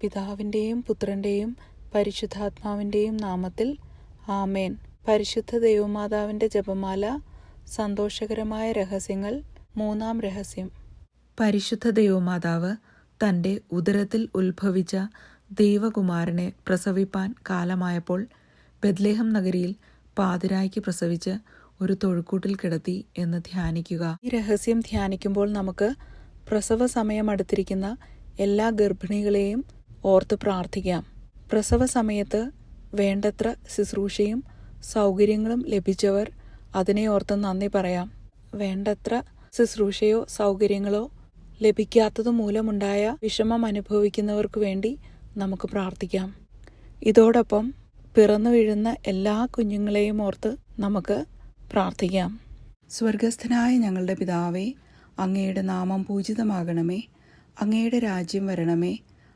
പിതാവിന്റെയും പുത്രന്റെയും പരിശുദ്ധാത്മാവിന്റെയും നാമത്തിൽ ആമേൻ. പരിശുദ്ധ ദൈവമാതാവിന്റെ ജപമാല സന്തോഷകരമായ രഹസ്യങ്ങൾ മൂന്നാം രഹസ്യം. പരിശുദ്ധ ദൈവമാതാവ് തന്റെ ഉദരത്തിൽ ഉത്ഭവിച്ച ദൈവകുമാരനെ പ്രസവിപ്പാൻ കാലമായപ്പോൾ ബദ്ലേഹം നഗരിയിൽ പാതിരായ്ക്ക് പ്രസവിച്ച് ഒരു തൊഴുക്കൂട്ടിൽ കിടത്തി എന്ന് ധ്യാനിക്കുക. ഈ രഹസ്യം ധ്യാനിക്കുമ്പോൾ നമുക്ക് പ്രസവ സമയം അടുത്തിരിക്കുന്ന എല്ലാ ഗർഭിണികളെയും ഓർത്ത് പ്രാർത്ഥിക്കാം. പ്രസവ സമയത്ത് വേണ്ടത്ര ശുശ്രൂഷയും സൗകര്യങ്ങളും ലഭിച്ചവർ അതിനെ ഓർത്ത് നന്ദി പറയാം. വേണ്ടത്ര ശുശ്രൂഷയോ സൗകര്യങ്ങളോ ലഭിക്കാത്തത് മൂലമുണ്ടായ വിഷമം അനുഭവിക്കുന്നവർക്ക് വേണ്ടി നമുക്ക് പ്രാർത്ഥിക്കാം. ഇതോടൊപ്പം പിറന്നു വീഴുന്ന എല്ലാ കുഞ്ഞുങ്ങളെയും ഓർത്ത് നമുക്ക് പ്രാർത്ഥിക്കാം. സ്വർഗസ്ഥനായ ഞങ്ങളുടെ പിതാവേ അങ്ങയുടെ നാമം പൂജിതമാകണമേ അങ്ങയുടെ രാജ്യം വരണമേ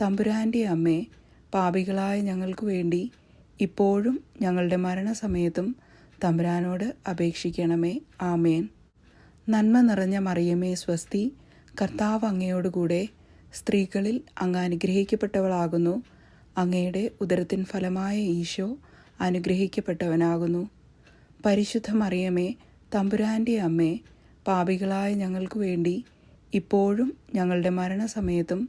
തമ്പുരാന്റെ അമ്മേ പാപികളായ ഞങ്ങൾക്ക് വേണ്ടി ഇപ്പോഴും ഞങ്ങളുടെ മരണസമയത്തും തമ്പുരാനോട് അപേക്ഷിക്കണമേ. ആമേൻ. നന്മ നിറഞ്ഞ മറിയമേ സ്വസ്തി കർത്താവ് അങ്ങയോടുകൂടെ സ്ത്രീകളിൽ അങ്ങ് അനുഗ്രഹിക്കപ്പെട്ടവളാകുന്നു. അങ്ങയുടെ ഉദരത്തിൻ ഫലമായ ഈശോ അനുഗ്രഹിക്കപ്പെട്ടവനാകുന്നു. പരിശുദ്ധ മറിയമേ തമ്പുരാന്റെ അമ്മേ പാപികളായ ഞങ്ങൾക്ക് വേണ്ടി ഇപ്പോഴും ഞങ്ങളുടെ മരണസമയത്തും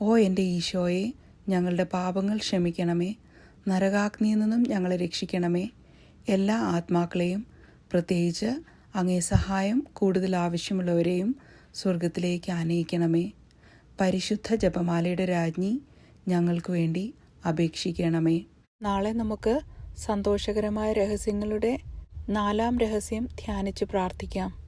ഓ എന്റെ ഈശോയെ ഞങ്ങളുടെ പാപങ്ങൾ ക്ഷമിക്കണമേ. നരകാഗ്നിയിൽ നിന്നും ഞങ്ങളെ രക്ഷിക്കണമേ. എല്ലാ ആത്മാക്കളെയും പ്രത്യേകിച്ച് അങ്ങേ സഹായം കൂടുതൽ ആവശ്യമുള്ളവരെയും സ്വർഗത്തിലേക്ക് ആനയിക്കണമേ. പരിശുദ്ധ ജപമാലയുടെ രാജ്ഞി ഞങ്ങൾക്ക് വേണ്ടി അപേക്ഷിക്കണമേ. നാളെ നമുക്ക് സന്തോഷകരമായ രഹസ്യങ്ങളുടെ നാലാം രഹസ്യം ധ്യാനിച്ച് പ്രാർത്ഥിക്കാം.